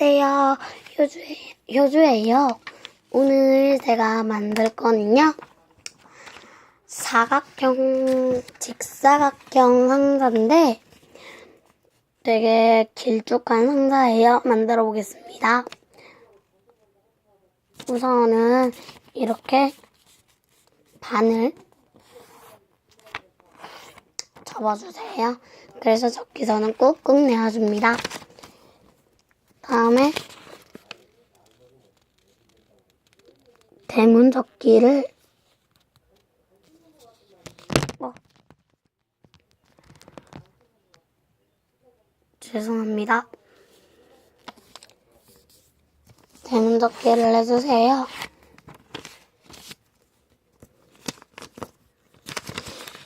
안녕하세요. 효주, 효주예요. 오늘 제가 만들 거는요. 사각형, 직사각형 상자인데 되게 길쭉한 상자예요. 만들어 보겠습니다. 우선은 이렇게 반을 접어주세요. 그래서 접기선은 꾹꾹 내어줍니다. 다음에 대문 접기를 어. 죄송합니다. 대문 접기를 해주세요.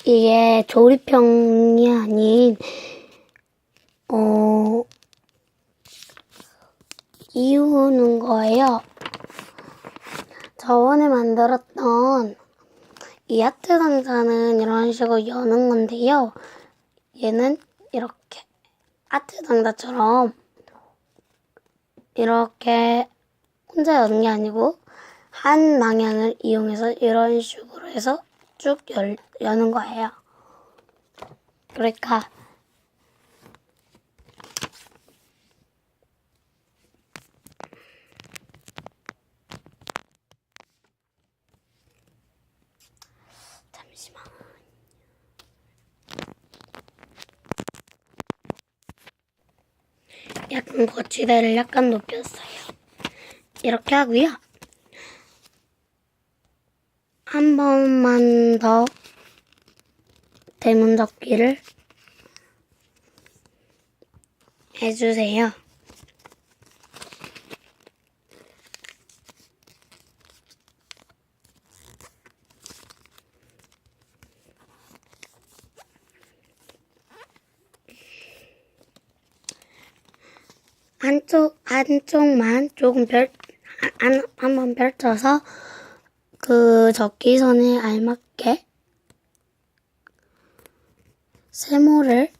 이게 조립형이 아닌 어 이우는 거예요. 저번에 만들었던 이 하트 상자는 이런 식으로 여는 건데요. 얘는 이렇게 하트 상자처럼 이렇게 혼자 여는 게 아니고 한 방향을 이용해서 이런 식으로 해서 쭉 열, 여는 거예요. 그러니까 잠시만. 약간 거치대를 약간 높였어요. 이렇게 하고요. 한 번만 더 대문 접기를 해주세요. 한쪽, 한쪽만 조금 펼, 한, 한번 펼쳐서 그 접기선에 알맞게 세모를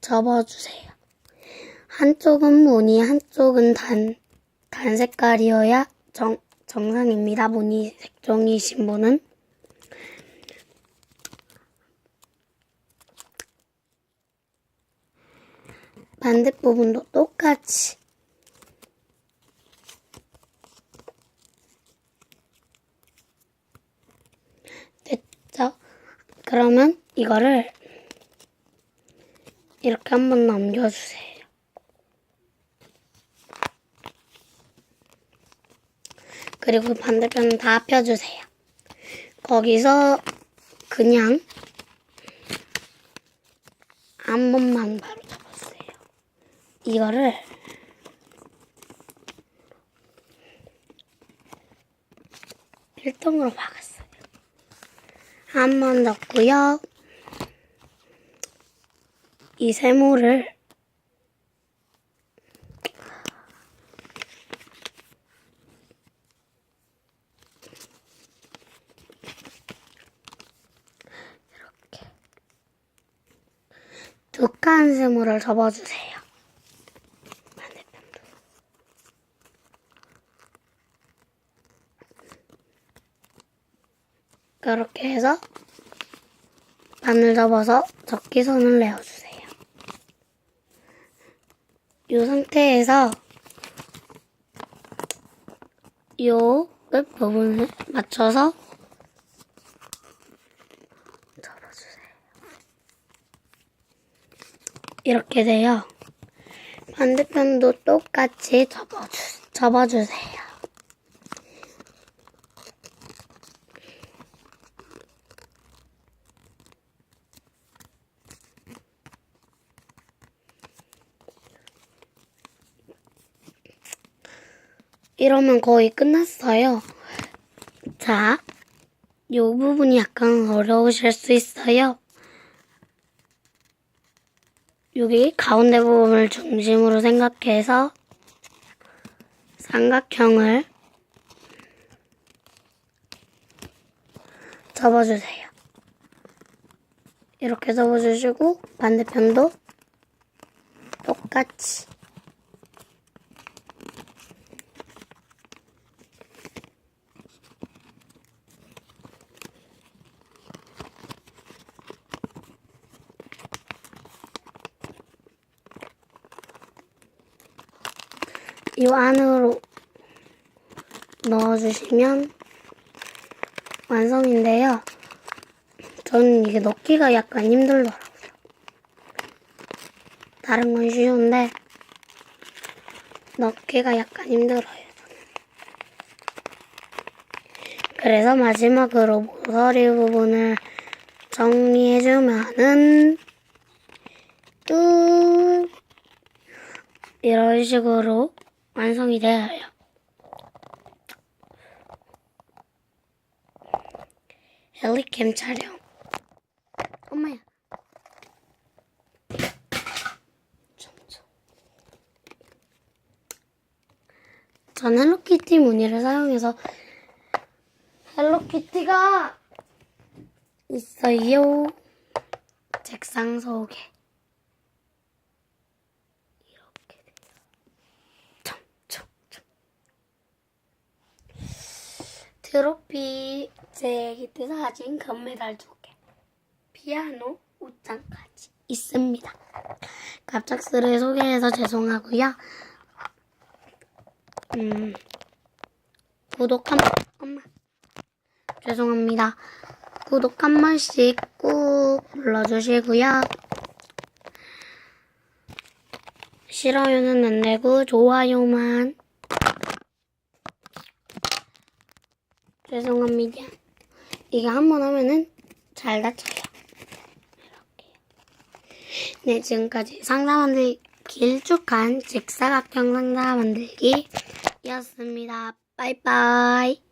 접어주세요. 한쪽은 무늬, 한쪽은 단, 단 색깔이어야 정, 정상입니다. 무늬 색종이신 분은. 반대 부분도 똑같이 됐죠? 그러면 이거를 이렇게 한번 넘겨주세요. 그리고 반대편 다 펴주세요. 거기서 그냥 한 번만 바로. 이거를 필통으로 박았어요. 한 번 넣고요. 이 세모를 이렇게 두칸 세모를 접어주세요. 반대편도. 그렇게 해서 반을 접어서 접기선을 내어주세요. 이 상태에서 요 끝 부분을 맞춰서 접어주세요. 이렇게 돼요. 반대편도 똑같이 접어주, 접어주세요. 이러면 거의 끝났어요. 자, 요 부분이 약간 어려우실 수 있어요. 여기 가운데 부분을 중심으로 생각해서 삼각형을 접어주세요. 이렇게 접어주시고 반대편도 똑같이 이 안으로 넣어주시면 완성인데요. 저는 이게 넣기가 약간 힘들더라고요. 다른 건 쉬운데 넣기가 약간 힘들어요. 그래서 마지막으로 모서리 부분을 정리해주면은 끝 이런 식으로 완성이 되어요. 헬리캠 촬영. 엄마야. 전 헬로키티 무늬를 사용해서 헬로키티가 있어요. 책상 속에. 이렇게 돼요. 점점점. 트로피, 제 기트 사진, 금메달 두 개, 피아노, 옷장까지 있습니다. 갑작스레 소개해서 죄송하고요. 음, 구독 한, 엄마. 죄송합니다. 구독 한 번씩 꾹 눌러주시고요. 싫어요는 안 되고 좋아요만. 죄송합니다. 이게 한번 하면은 잘 닫혀요. 이렇게. 네, 지금까지 상자 만들기 길쭉한 직사각형 상자 만들기였습니다. 빠이빠이.